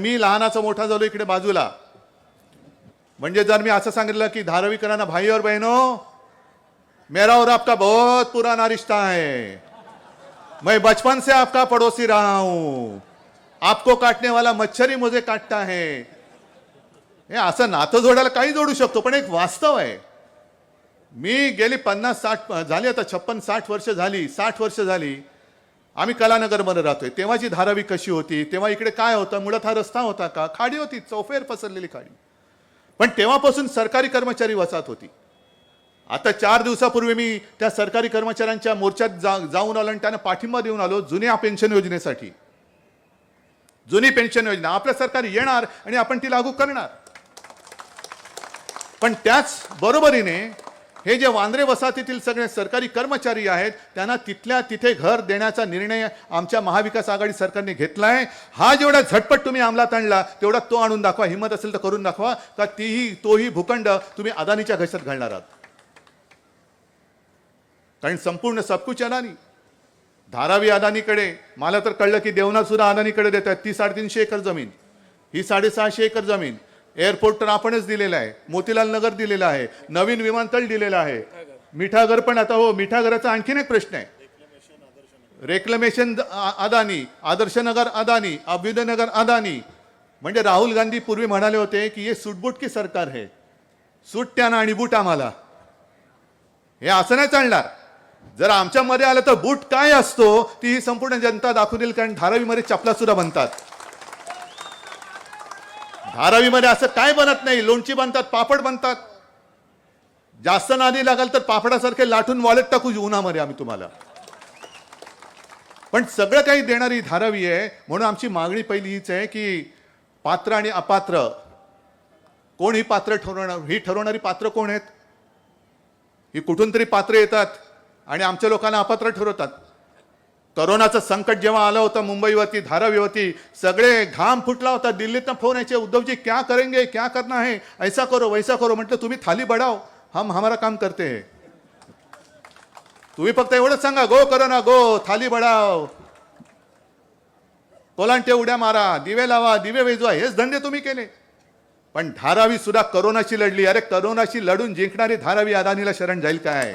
मी लहानाचा मोठा झालो इकडे बाजूला. म्हणजे जर मी असं सांगितलं की धारावीकरांना भाई और बहनो मेरा और आपका बहुत पुराना रिश्ता है. मैं बचपन से आपका पड़ोसी रहा हूं. आपको काटने वाला मच्छर ही मुझे काटता है. हे असं नातं जोडायला काही जोडू शकतो पण एक वास्तव आहे. मी गेली पन्नास साठ झाली आता छप्पन साठ वर्ष झाली साठ वर्ष झाली. आम्ही कलानगरमध्ये राहतोय. तेव्हाची धारावी कशी होती तेव्हा इकडे काय होतं मुळात हा रस्ता होता का? खाडी होती चौफेर पसरलेली खाडी. पण तेव्हापासून सरकारी कर्मचारी वसाहत होती. आता चार दिवसापूर्वी मी त्या सरकारी कर्मचाऱ्यांच्या मोर्चात जा जाऊन आलो आणि त्यांना पाठिंबा देऊन आलो जुन्या पेन्शन योजनेसाठी. जुनी पेन्शन योजना. आपलं सरकार येणार आणि आपण ती लागू करणार. पण त्याच बरोबरीने हे जे वांद्रे वसाहतीतील सगळे सरकारी कर्मचारी आहेत त्यांना तिथल्या तिथे घर देण्याचा निर्णय आमच्या महाविकास आघाडी सरकारने घेतलाय. हा जेवढा झटपट तुम्ही अंमलात आणला तेवढा तो आणून दाखवा. हिंमत असेल तर करून दाखवा. का तीही तोही भूखंड तुम्ही अदानीच्या घशात घालणार आहात. कारण संपूर्ण सबकुच अदानी. धारावी अदानीकडे मला तर कळलं की देवनाथ सुद्धा अदानीकडे देत आहेत ती साडेतीनशे एकर जमीन. ही साडेसहाशे एकर जमीन. एअरपोर्ट तर आपणच दिलेला आहे. मोतीलाल नगर दिलेलं आहे. नवीन विमानतळ दिलेलं आहे. मिठागर पण आता हो मिठागराचा आणखीन एक प्रश्न आहे. रेक्लमेशन अदानी आदर्शनगर अदानी अभ्युदयनगर अदानी. म्हणजे राहुल गांधी पूर्वी म्हणाले होते की हे सूटबूट की सरकार हे? सूट आणि बूट आम्हाला. हे असं नाही चालणार. जर आमच्यामध्ये आलं तर बूट काय असतो ती ही संपूर्ण जनता दाखवून देईल कारण धारावीमध्ये चपला सुद्धा बनतात. धारावीमध्ये असं काय बनत नाही? लोणची बनतात पापड बनतात. जास्त नादी लागाल तर पापडासारखे लाटून वॉलेट टाकू उन्हामध्ये आम्ही तुम्हाला. पण सगळं काही देणारी धारावी आहे म्हणून आमची मागणी पहिली हीच आहे की पात्र आणि अपात्र. कोण ही पात्र ठरवणार? ही ठरवणारी पात्र कोण आहेत? ही कुठून तरी पात्र येतात आणि आमच्या लोकांना अपात्र ठरवतात. करोनाचं संकट जेव्हा आलं होतं मुंबईवरती धारावीवरती सगळे घाम फुटला होता. दिल्लीतनं फोन यायचे उद्धवजी क्या करेंगे? क्या करना है? ऐसा करो वैसा करो. म्हटलं तुम्ही थाली बढाव हम हमारा काम करते तुम्ही फक्त एवढंच सांगा गो करो ना गो थाली बढाव कोलांटे उड्या मारा दिवे लावा दिवे वेजवा हेच धंदे तुम्ही केले. पण धारावी सुद्धा करोनाशी लढली. अरे करोनाशी लढून जिंकणारी धारावी अदानीला शरण जाईल काय?